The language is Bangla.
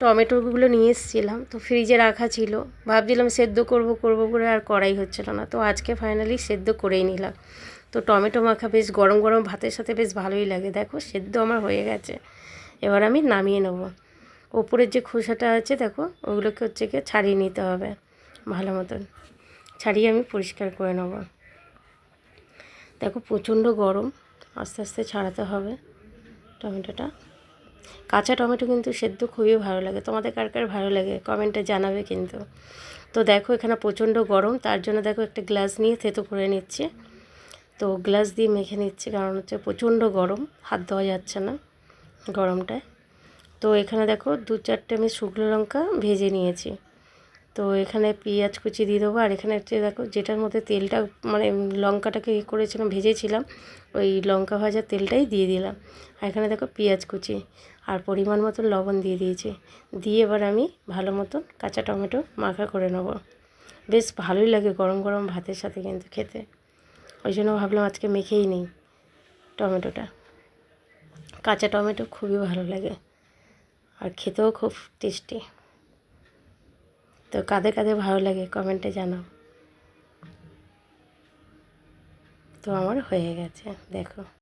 টমেটোগুলো নিয়ে এসেছিলাম, তো ফ্রিজে রাখা ছিল। ভাবছিলাম সেদ্ধ করব করব করে আর করাই হচ্ছিল না, তো আজকে ফাইনালি সেদ্ধ করেই নিলাম। তো টমেটো মাখা বেশ গরম গরম ভাতের সাথে বেশ ভালোই লাগে। দেখো, সেদ্ধ আমার হয়ে গেছে। এবার আমি নামিয়ে নেব। ওপরের যে খোসাটা আছে, দেখো, ওগুলোকে হচ্ছে গিয়ে ছাড়িয়ে নিতে হবে, ভালো মতন। ছাড়িয়ে আমি পরিষ্কার করে নেব। দেখো, প্রচণ্ড গরম। আস্তে আস্তে ছাড়াতে হবে টমেটোটা। কাঁচা টমেটো কিন্তু সেদ্ধ খুবই ভালো লাগে। তোমাদের কার কার ভালো লাগে? কমেন্টে জানাবে কিন্তু। তো দেখো, এখানে প্রচণ্ড গরম, তার জন্য দেখো একটা গ্লাস নিয়ে থেতো করে নিচ্ছে। তো গ্লাস দিয়ে মেখে নিচ্ছে, কারণ হচ্ছে প্রচণ্ড গরম, হাত দেওয়া যাচ্ছে না গরমটায়। তো এখানে দেখো দু চারটে আমি শুকনো লঙ্কা ভেজে নিয়েছি। তো এখানে পেঁয়াজ কুচি দিয়ে দেবো। আর এখানে হচ্ছে দেখো, যেটার মধ্যে তেলটা মানে লঙ্কাটাকে ই করেছিলাম, ভেজেছিলাম, ওই লঙ্কা ভাজার তেলটাই দিয়ে দিলাম। আর এখানে দেখো পেঁয়াজ কুচি, আর পরিমাণ মতন লবণ দিয়ে দিয়েছি। দিয়ে এবার আমি ভালো মতন কাঁচা টমেটো মাখা করে নেব। বেশ ভালোই লাগে গরম গরম ভাতের সাথে কিন্তু খেতে। ওই জন্য ভাবলাম আজকে মেখেই নিই টমেটোটা। কাঁচা টমেটো খুবই ভালো লাগে। আর খেতেও খুব টেস্টি। তো কাদের কাদের ভালো লাগে কমেন্টে জানাও। তো আমার হয়ে গেছে দেখো।